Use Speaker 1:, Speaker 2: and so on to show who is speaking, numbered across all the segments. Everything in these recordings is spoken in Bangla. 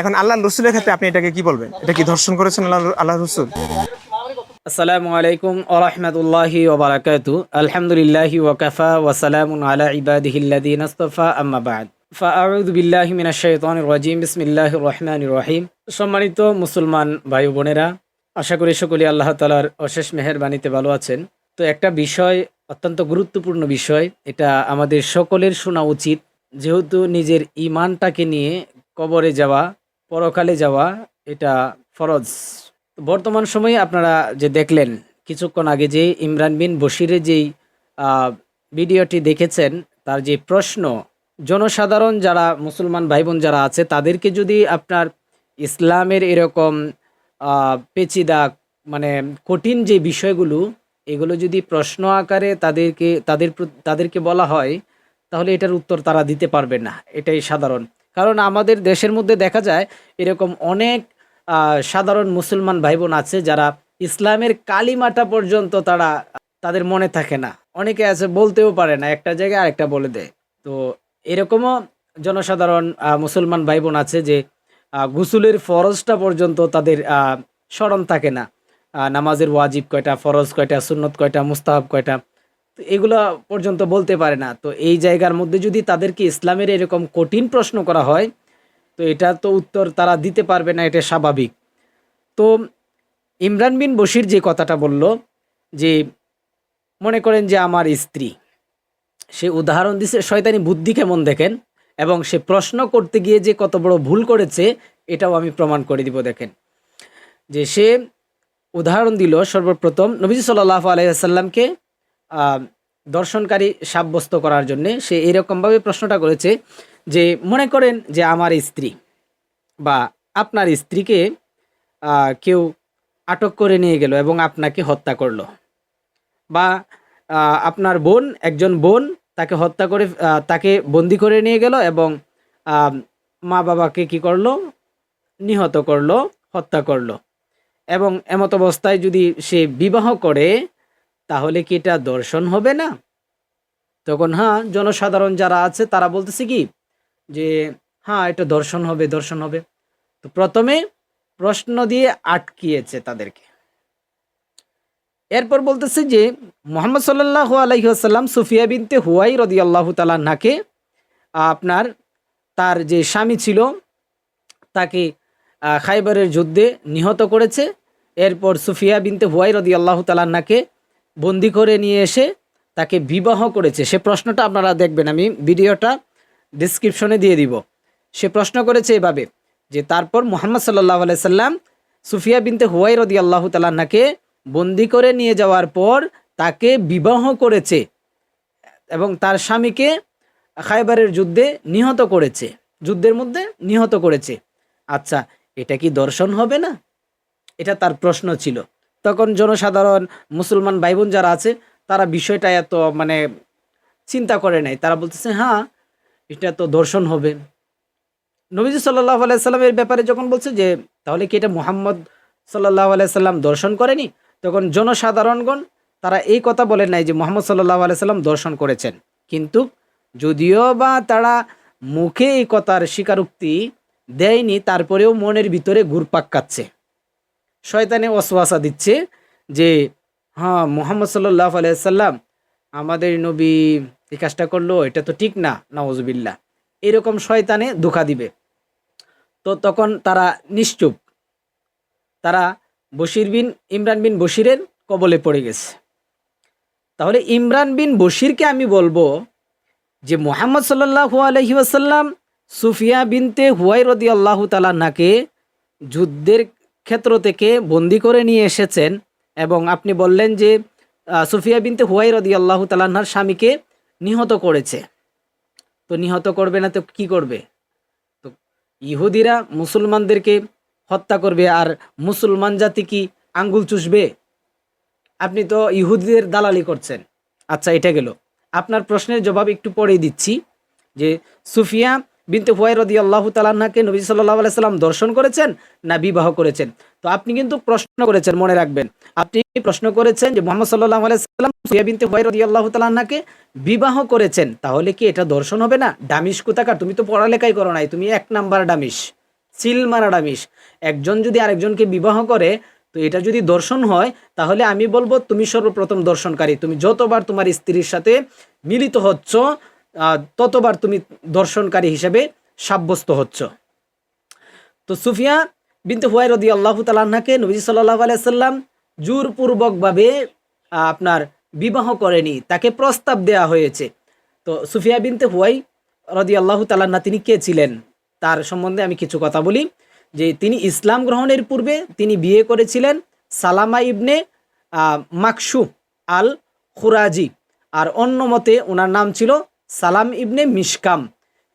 Speaker 1: এখন আল্লাহ রসুলের ক্ষেত্রে আপনি এটাকে কি বলবেন? এটা কি ধর্ষণ করেছেন আল্লাহ আল্লাহ রসুল?
Speaker 2: আসসালামু আলাইকুম ওরহমতুল্লাহি ওবরাকাতু আলহামদুলিল্লাহি ওয়াকাফা ওয়াসালামুন আলা ইবাদিহিল্লাদিন আস্তফা, আম্মা বাদ। ফাআউযু বিল্লাহি মিনাশ শাইতানির রাজিম। বিসমিল্লাহির রহমানির রহিম। সম্মানিত মুসলমান ভাই বোনেরা, আশা করি সকলে আল্লাহ তাআলার অশেষ মেহেরবানিতে ভালো আছেন। তো একটা বিষয়, অত্যন্ত গুরুত্বপূর্ণ বিষয়, এটা আমাদের সকলের শোনা উচিত। যেহেতু নিজের ইমানটাকে নিয়ে কবরে যাওয়া পরকালে যাওয়া, এটা ফরজ। বর্তমান সময়ে আপনারা যে দেখলেন, কিছুক্ষণ আগে যে ইমরান বিন বশিরের যেই ভিডিওটি দেখেছেন, তার যে প্রশ্ন, জনসাধারণ যারা মুসলমান ভাই বোন যারা আছে, তাদেরকে যদি আপনার ইসলামের এরকম পেচিদা মানে কঠিন যে বিষয়গুলো, এগুলো যদি প্রশ্ন আকারে তাদেরকে, তাদের তাদেরকে বলা হয়, তাহলে এটার উত্তর তারা দিতে পারবে না। এটাই সাধারণ। কারণ আমাদের দেশের মধ্যে দেখা যায় এরকম অনেক সাধারণ মুসলমান ভাই বোন আছে যারা ইসলামের কালিমাটা পর্যন্ত তারা, তাদের মনে থাকে না। অনেকে আছে বলতেও পারে না, একটা জায়গায় আরেকটা বলে দেয়। তো এরকমও জনসাধারণ মুসলমান ভাই বোন আছে যে গুসুলের ফরজটা পর্যন্ত তাদের স্মরণ থাকে না। নামাজের ওয়াজিব কয়টা, ফরজ কয়টা, সুন্নত কয়টা, মুস্তাহাব কয়টা। তো এগুলো পর্যন্ত বলতে পারে না। তো এই জায়গার মধ্যে যদি তাদেরকে ইসলামের এরকম কঠিন প্রশ্ন করা হয়, তো এটা তো উত্তর তারা দিতে পারবে না, এটা স্বাভাবিক। তো ইমরান বিন বশির যে কথাটা বলল, যে মনে করেন যে আমার স্ত্রী, সে উদাহরণ দিছে, শয়তানি বুদ্ধি কেমন দেখেন? এবং সে প্রশ্ন করতে গিয়ে যে কত বড় ভুল করেছে, এটাও আমি প্রমাণ করে দিব, দেখেন। যে সে উদাহরণ দিল সর্বপ্রথম, নবীজি সাল্লাহ আলাইসাল্লামকে দর্শনকারী সাব্যস্ত করার জন্যে সে এরকমভাবে প্রশ্নটা করেছে যে, মনে করেন যে আমার স্ত্রী বা আপনার স্ত্রীকে কেউ আটক করে নিয়ে গেল এবং আপনাকে হত্যা করল বা আপনার বোন, একজন বোন তাকে হত্যা করে তাকে বন্দি করে নিয়ে গেল এবং মা বাবাকে কি করল? নিহত করল, হত্যা করল এবং এমত অবস্থায় যদি সে বিবাহ করে তাহলে কি এটা দর্শন হবে না? তখন হ্যাঁ জনসাধারণ যারা আছে, তারা বলতেছে কি? যে হ্যাঁ এটা দর্শন হবে দর্শন হবে। তো প্রথমে প্রশ্ন দিয়ে আটকিয়েছে তাদেরকে। এরপর বলতেছে যে, মোহাম্মদ সাল্লাহ আলহিহাসাল্লাম সুফিয়া বিনতে হুয়াই রদি আল্লাহ তালান্নাকে আপনার তার যে স্বামী ছিল, তাকে খাইবারের যুদ্ধে নিহত করেছে। এরপর সুফিয়া বিনতে হুয়াই রদি আল্লাহ তালান্নাকে বন্দি করে নিয়ে এসে তাকে বিবাহ করেছে। সে প্রশ্নটা আপনারা দেখবেন, আমি ভিডিওটা ডিসক্রিপশনে দিয়ে দিব। সে প্রশ্ন করেছে এভাবে যে, তারপর মোহাম্মদ সাল্লাহ সাল্লাম সুফিয়া বিনতে হুয়াই রদি আল্লাহ তালান্নাকে বন্দি করে নিয়ে যাওয়ার পর তাকে বিবাহ করেছে এবং তার স্বামীকে খাইবারের যুদ্ধে নিহত করেছে। যুদ্ধের মধ্যে নিহত করেছে। আচ্ছা এটা কি দর্শন হবে না? এটা তার প্রশ্ন ছিল। তখন জনসাধারণ, মুসলমান ভাই বোন যারা আছে, তারা বিষয়টা এত মানে চিন্তা করে নাই। তারা বলতেছে হ্যাঁ এটা তো দর্শন হবে। নবীজি সাল্লাহ আলাইসাল্লামের ব্যাপারে যখন বলছে যে, তাহলে কি এটা মোহাম্মদ সাল্লাহ আলাইসাল্লাম দর্শন করেনি? তখন জনসাধারণগণ, তারা এই কথা বলেন নাই যে, মোহাম্মদ সাল্লাহ আলাইসাল্লাম দর্শন করেছেন। কিন্তু যদিও বা তারা মুখে এই কথার স্বীকারোক্তি দেয়নি, তারপরেও মনের ভিতরে ঘুরপাক কাচ্ছে শয়তানে ওয়াসওয়াসা দিচ্ছে যে হ্যাঁ মোহাম্মদ সাল্লাহ আলাইসাল্লাম আমাদের নবী এই কাজটা করল, এটা তো ঠিক না নওয়াজবিল্লা এরকম শয়তানে ধোকা দিবে। তো তখন তারা নিশ্চুপ। তারা বশির বিন ইমরান বিন বশিরের কবলে পড়ে গেছে। তাহলে ইমরান বিন বশিরকে আমি বলব যে, মোহাম্মদ সাল্লাহু আলহি আসাল্লাম সুফিয়া বিনতে হুয়াই রদি আল্লাহ তালান্নাকে যুদ্ধের ক্ষেত্র থেকে বন্দি করে নিয়ে এসেছেন এবং আপনি বললেন যে সুফিয়া বিনতে হুয়াই রদি আল্লাহ তালান্নার স্বামীকে নিহত করেছে। তো নিহত করবে না তো কি করবে? তো ইহুদিরা মুসলমানদেরকে হত্যা করবে আর মুসলমান জাতি কি আঙ্গুল চুষবে? আপনি তো ইহুদিদের দালালি করছেন। আচ্ছা এটা গেল। আপনার প্রশ্নের জবাব একটু পরেই দিচ্ছি যে, সুফিয়া বিনতে হুয়াই রদি আল্লাহ তালান্নাকে নবী সাল্লাহ আলাইসাল্লাম দর্শন করেছেন, না বিবাহ করেছেন। তো আপনি কিন্তু প্রশ্ন করেছেন, মনে রাখবেন। আপনি প্রশ্ন করেছেন যে মোহাম্মদ সাল্লাহ আলাইসাল্লাম সুফিয়া বিনতে হুয়াই রদি আল্লাহ তালান্নাকে বিবাহ করেছেন, তাহলে কি এটা দর্শন হবে না? ডামিস কোথাকার? তুমি তো পড়ালেখাই করো নাই, তুমি এক নাম্বার ডামিস চিল মারা ডামিশ একজন যদি আরেকজনকে বিবাহ করে, তো এটা যদি দর্শন হয়, তাহলে আমি বলব তুমি সর্বপ্রথম দর্শনকারী। তুমি যতবার তোমার স্ত্রীর সাথে মিলিত হচ্ছ ততবার তুমি দর্শনকারী হিসেবে সাব্যস্ত হচ্ছ। তো সুফিয়া বিনতে হুয়াই রদি আল্লাহ তালান্নাকে নবী সাল্লাহ আলাইসাল্লাম জোরপূর্বকভাবে আপনার বিবাহ করেনি, তাকে প্রস্তাব দেয়া হয়েছে। তো সুফিয়া বিনতে হুয়াই রদি আল্লাহ তালান্না তিনি কে ছিলেন? তার সম্বন্ধে আমি কিছু কথা বলি। যে তিনি ইসলাম গ্রহণের পূর্বে তিনি বিয়ে করেছিলেন সালামা ইবনে মাকসু আল খুরাজি আর অন্য মতে ওনার নাম ছিল সালাম ইবনে মিশকাম,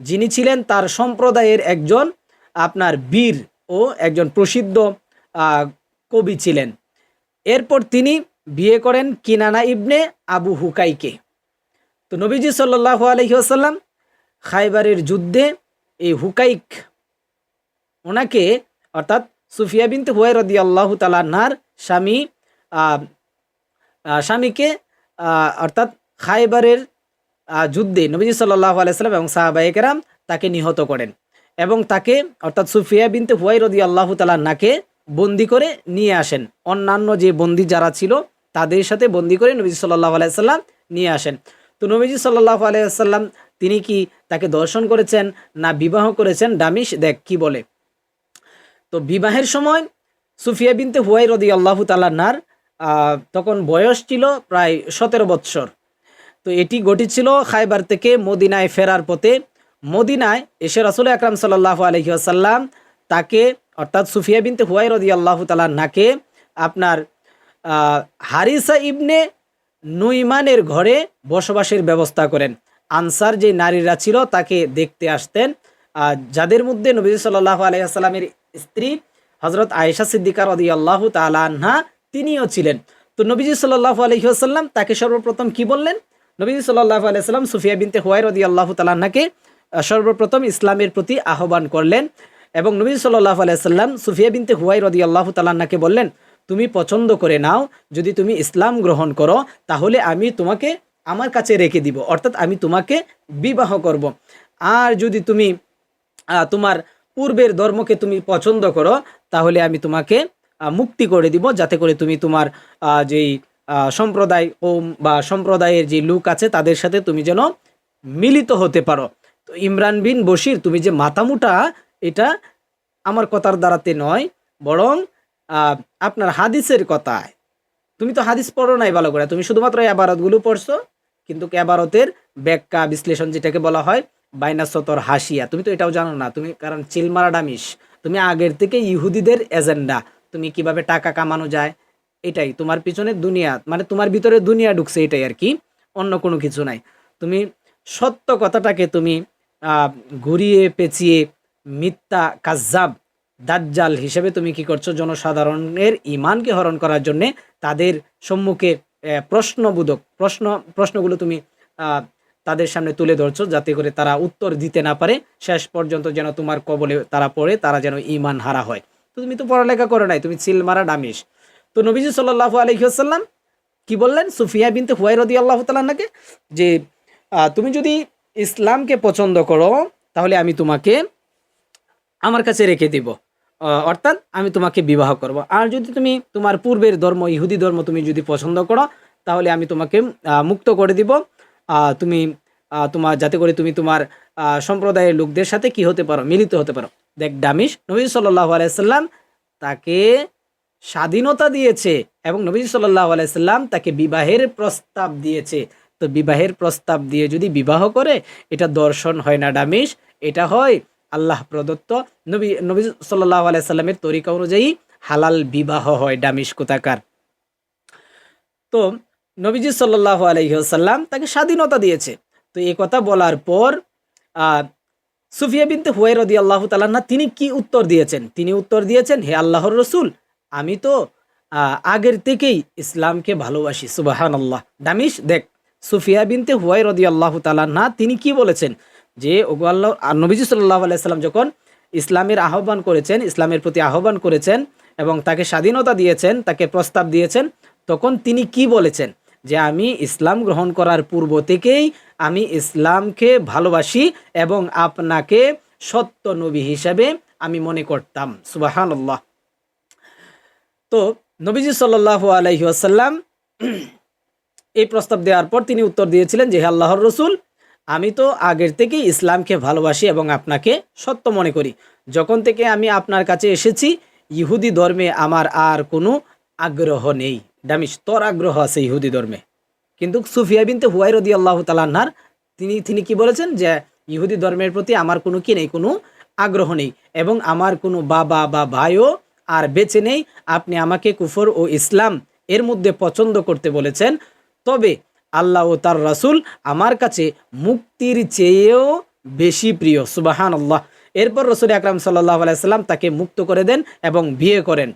Speaker 2: যিনি ছিলেন তার সম্প্রদায়ের একজন আপনার বীর ও একজন প্রসিদ্ধ কবি ছিলেন। এরপর তিনি বিয়ে করেন কিনানা ইবনে আবু হুকাইকে। তো নবীজি সাল্লাহ আলহিহাসাল্লাম খাইবারের যুদ্ধে এই হুকাইক ওনাকে, অর্থাৎ সুফিয়া বিনতে হুয়াই রদি আল্লাহ তালান্নার স্বামী স্বামীকে অর্থাৎ খাইবারের যুদ্ধে নবীজি সাল্লাহ আলাইসাল্লাম এবং সাহাবাহিকেরাম তাকে নিহত করেন এবং তাকে, অর্থাৎ সুফিয়া বিনতে হুয়াই রদি আল্লাহ তালান্নাকে বন্দি করে নিয়ে আসেন। অন্যান্য যে বন্দি যারা ছিল, তাদের সাথে বন্দি করে নবীজি সাল্লাহ আলাইসাল্লাম নিয়ে আসেন। তো নবীজি সাল্লাহ আলাইসাল্লাম তিনি কি তাকে দর্শন করেছেন না বিবাহ করেছেন? ডামিশ দেখ কি বলে। তো বিবাহের সময় সুফিয়া বিনতে হুয়াই রদি আল্লাহ তালান্নার তখন বয়স ছিল প্রায় সতেরো বৎসর। তো এটি ঘটেছিল খাইবার থেকে মদিনায় ফেরার পথে। মদিনায় এসে রাসুল আকরাম সাল্লাহ আলহিহাসাল্লাম তাকে অর্থাৎ সুফিয়া বিনতে হুয়াই রদি আল্লাহ তালান্নাকে আপনার আহ, হারিসা ইবনে নুইমানের ঘরে বসবাসের ব্যবস্থা করেন। আনসার যে নারীরা ছিল তাকে দেখতে আসতেন। যাদের মধ্যে নবী সাল্লাহ আলাইসাল্লামের স্ত্রী হজরত আয়েশা সিদ্দিকা রদি আল্লাহ তালাহা তিনিও ছিলেন। তো নবীজি সাল্লাহ আলহিহাসাল্লাম তাকে সর্বপ্রথম কি বললেন? নবীজি সাল্লাহ আলাইসাল্লাম সুফিয়া বিনতে হুয়াই রদি আল্লাহ তালাহাকে সর্বপ্রথম ইসলামের প্রতি আহ্বান করলেন এবং নবী সাল্লাহ আলাইসাল্লাম সুফিয়া বিনতে হুয়াই রদি আল্লাহ তালান্নাকে বললেন, তুমি পছন্দ করে নাও, যদি তুমি ইসলাম গ্রহণ করো, তাহলে আমি তোমাকে আমার কাছে রেখে দিব, অর্থাৎ আমি তোমাকে বিবাহ করব। আর যদি তুমি তোমার পূর্বের ধর্মকে তুমি পছন্দ করো, তাহলে আমি তোমাকে মুক্তি করে দিব, যাতে করে তুমি তোমার যেই সম্প্রদায় ওম বা সম্প্রদায়ের যে লোক আছে, তাদের সাথে তুমি যেন মিলিত হতে পারো। তো ইমরান বিন বশির, তুমি যে মাথামুটা, এটা আমার কথার দ্বারাতে নয়, বরং আপনার হাদিসের কথায়। তুমি তো হাদিস পড়ো নাই ভালো করে, তুমি শুধুমাত্র এবারতগুলো পড়ছো, কিন্তু এবারতের ব্যাখ্যা, বিশ্লেষণ যেটাকে বলা হয় বাইনাসতর হাসিয়া। তুমি তো এটাও জানো না, তুমি কারণ চিলমারা ডামিস তুমি আগের থেকে ইহুদিদের এজেন্ডা, তুমি কীভাবে টাকা কামানো যায় এটাই, তোমার পিছনে দুনিয়া মানে তোমার ভিতরে দুনিয়া ঢুকছে এটাই আর কি, অন্য কোনো কিছু নাই। তুমি সত্য কথাটাকে তুমি ঘুরিয়ে পেঁচিয়ে মিথ্যা কাজ্জাব, দাজ্জাল হিসেবে তুমি কি করছ? জনসাধারণের ইমানকে হরণ করার জন্য তাদের সম্মুখে প্রশ্নবোধক, প্রশ্ন, প্রশ্নগুলো তুমি তাদের সামনে তুলে ধরছো যাতে করে তারা উত্তর দিতে না পারে। শেষ পর্যন্ত যেন তোমার কবলে তারা পড়ে, তারা যেন ইমান হারা হয়। তুমি তো পড়ালেখা করো নাই, তুমি চিল মারা ডামিস। তো নবীজি সাল্লাহ আলহিহাসাল্লাম কি বললেন? সুফিয়া বিনতে হুয়াই রদি আল্লাহ তালাকে যে তুমি যদি ইসলামকে পছন্দ করো, তাহলে আমি তোমাকে আমার কাছে রেখে দিব। অর্থাৎ আমি তোমাকে বিবাহ করব। আর যদি তুমি তোমার পূর্বের ধর্ম, ইহুদি ধর্ম তুমি যদি পছন্দ করো, তাহলে আমি তোমাকে মুক্ত করে দিব। তুমি তোমার, যাতে করে তুমি তোমার সম্প্রদায়ের লোকদের সাথে কি হতে পারো, মিলিত হতে পারো। দেখ, ডামিশ নবী সাল্লাহ আলাইসাল্লাম তাকে স্বাধীনতা দিয়েছে এবং নবী সাল্লাহ আলাইসাল্লাম তাকে বিবাহের প্রস্তাব দিয়েছে। তো বিবাহের প্রস্তাব দিয়ে যদি বিবাহ করে, এটা দর্শন হয় না ডামিশ, এটা হয় আল্লাহ প্রদত্ত নবী নবী সাল্লাহ আলাইসাল্লামের তরিকা অনুযায়ী হালাল বিবাহ হয় ডামিশ কোথাকার। তো নবীজি সাল্লাহ আলহিহাসাল্লাম তাকে স্বাধীনতা দিয়েছে। তো এ কথা বলার পর সুফিয়া বিনতে হুয়াই রদি আল্লাহ তালান্না তিনি কি উত্তর দিয়েছেন? তিনি উত্তর দিয়েছেন, হে আল্লাহর রসুল আমি তো আগের থেকেই ইসলামকে ভালোবাসি সুবাহান আল্লাহ ডামিশ দেখ, সুফিয়া বিনতে হুয়াই রদি আল্লাহ তালা না তিনি কি বলেছেন? যে, ওগো আল্লাহ নবীজি সাল্লাহ আলাইসাল্লাম যখন ইসলামের আহ্বান করেছেন, ইসলামের প্রতি আহ্বান করেছেন এবং তাকে স্বাধীনতা দিয়েছেন, তাকে প্রস্তাব দিয়েছেন, তখন তিনি কি বলেছেন? যে, আমি ইসলাম গ্রহণ করার পূর্ব থেকেই আমি ইসলামকে ভালোবাসি এবং আপনাকে সত্য নবী হিসাবে আমি মনে করতাম সুবাহান আল্লাহ তো নবীজি সাল্লাহ আলহি আসাল্লাম এই প্রস্তাব দেওয়ার পর তিনি উত্তর দিয়েছিলেন যে, হে আল্লাহর রসুল, আমি তো আগের থেকেই ইসলামকে ভালোবাসি এবং আপনাকে সত্য মনে করি। যখন থেকে আমি আপনার কাছে এসেছি, ইহুদি ধর্মে আমার আর কোনো আগ্রহ নেই। ডামিস তোর আগ্রহ আছে ইহুদি ধর্মে। কিন্তু সুফিয়া বিনতে হুয়াই রদি আল্লাহ তালান্নার তিনি তিনি কি বলেছেন যে, ইহুদি ধর্মের প্রতি আমার কোনো কি নেই, কোনো আগ্রহ নেই এবং আমার কোনো বাবা বা ভাইও আর বেঁচে নেই, আপনি আমাকে কুফর ও ইসলাম এর মধ্যে পছন্দ করতে বলেছেন। তবে আল্লাহ ও তার রাসূল আমার কাছে মুক্তির চেয়েও বেশি প্রিয় সুবাহান আল্লাহ এরপর রসুল আকরাম সাল্লাহ আলাইসাল্লাম তাকে মুক্ত করে দেন এবং বিয়ে করেন।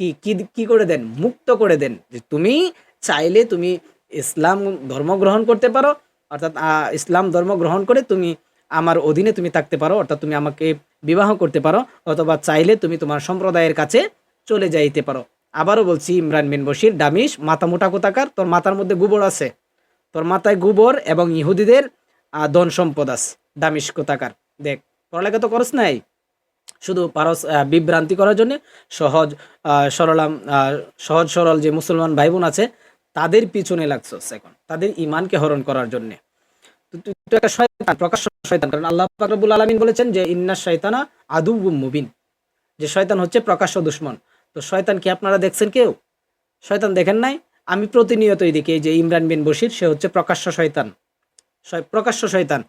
Speaker 2: কি কি কি করে দেন? মুক্ত করে দেন যে তুমি চাইলে তুমি ইসলাম ধর্ম গ্রহণ করতে পারো, অর্থাৎ ইসলাম ধর্ম গ্রহণ করে তুমি আমার অধীনে তুমি থাকতে পারো, অর্থাৎ তুমি আমাকে বিবাহ করতে পারো, অথবা চাইলে তুমি তোমার সম্প্রদায়ের কাছে চলে যাইতে পারো। আবারও বলছি, ইমরান বিন বশির ডামিস মাথা মোটা কোথাকার, তোর মাথার মধ্যে গোবর আছে। তোর মাথায় গোবর এবং ইহুদিদের ধন সম্পদ আছে ডামিস কোথাকার। দেখ, পড়ালেখা তো করস নাই। শুধু পারস বিভ্রান্তি করার জন্য সহজ সরলাম সহজ সরল যে মুসলমান ভাই বোন আছে, তাদের পিছনে লাগছস এখন। তাদের ইমানকে হরণ করার জন্য। একটা শয়তান, প্রকাশ্য শয়তান। কারণ আল্লাহ পাক রব্বুল আলামিন বলেছেন যে, ইন্না শয়তানা আদু মুবিন। যে শয়তান হচ্ছে প্রকাশ্য দুশ্মন। তো শয়তান কি আপনারা দেখছেন কেউ? শয়তান দেখেন নাই? আমি প্রতিনিয়তই দেখি যে ইমরান বিন বশির, সে হচ্ছে প্রকাশ্য শয়তান। শয়- প্রকাশ্য শয়তান।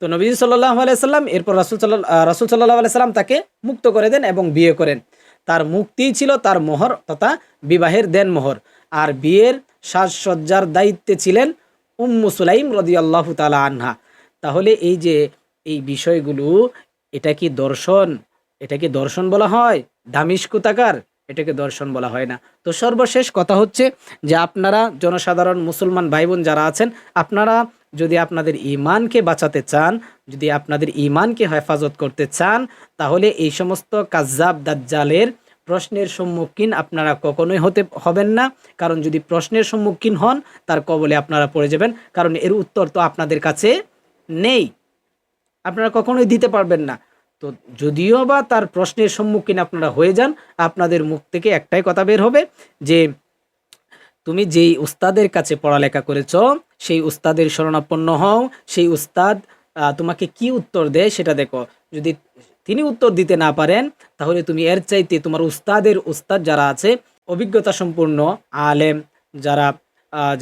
Speaker 2: তো নবীজি সাল্লাহ আলাইসাল্লাম এরপর রাসুল সাল্লাহ রাসুল সাল্লাহ আলাইসাল্লাম তাকে মুক্ত করে দেন এবং বিয়ে করেন। তার মুক্তিই ছিল তার মোহর তথা বিবাহের দেন মোহর আর বিয়ের সাজসজ্জার দায়িত্বে ছিলেন উম্মু সুলাইম আল্লাহ তালা আনহা। তাহলে এই যে এই বিষয়গুলো, এটা কি দর্শন? এটা কি দর্শন বলা হয়? দামিস কুতাকার এটাকে দর্শন বলা হয় না? তো সর্বশেষ কথা হচ্ছে যে আপনারা জনসাধারণ, মুসলমান ভাই বোন যারা আছেন, আপনারা যদি আপনাদের ইমানকে বাঁচাতে চান, যদি আপনাদের ইমানকে হেফাজত করতে চান, তাহলে এই সমস্ত কাজাব দাজ্জালের প্রশ্নের সম্মুখীন আপনারা কখনোই হতে হবেন না। কারণ যদি প্রশ্নের সম্মুখীন হন, তার কবলে আপনারা পড়ে যাবেন। কারণ এর উত্তর তো আপনাদের কাছে নেই। আপনারা কখনোই দিতে পারবেন না। তো যদিও বা তার প্রশ্নের সম্মুখীন আপনারা হয়ে যান, আপনাদের মুখ থেকে একটাই কথা বের হবে যে, তুমি যেই উস্তাদের কাছে পড়ালেখা করেছ, সেই উস্তাদের শরণাপন্ন হও। সেই উস্তাদ তোমাকে কি উত্তর দেয় সেটা দেখো। যদি তিনি উত্তর দিতে না পারেন, তাহলে তুমি এর চাইতে তোমার উস্তাদের উস্তাদ যারা আছে অভিজ্ঞতা সম্পূর্ণ আলেম যারা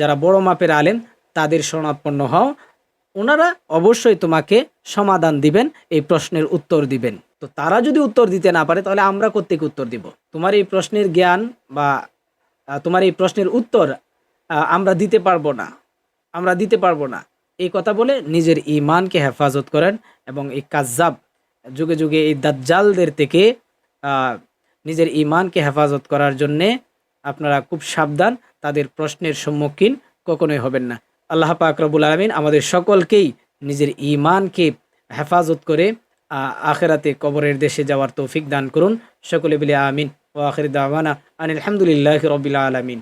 Speaker 2: যারা বড় মাপের আলেম, তাদের শরণাপন্ন হও। ওনারা অবশ্যই তোমাকে সমাধান দিবেন, এই প্রশ্নের উত্তর দিবেন। তো তারা যদি উত্তর দিতে না পারে, তাহলে আমরা কোত্থেকে উত্তর দিব? তোমার এই প্রশ্নের জ্ঞান বা তোমার এই প্রশ্নের উত্তর আমরা দিতে পারব না। আমরা দিতে পারব না। এই কথা বলে নিজের ইমানকে হেফাজত করেন এবং এই কাজাব যুগে যুগে এই দাজ্জালদের থেকে নিজের ইমানকে হেফাজত করার জন্যে আপনারা খুব সাবধান, তাদের প্রশ্নের সম্মুখীন কখনোই হবেন না। আল্লাহ পাক রবুল আলমিন আমাদের সকলকেই নিজের ইমানকে হেফাজত করে আখেরাতে কবরের দেশে যাওয়ার তৌফিক দান করুন। সকলে বলে আমিন। ও আখির দাওয়ানা আনিল আলহামদুলিল্লাহ রবিল আলমিন।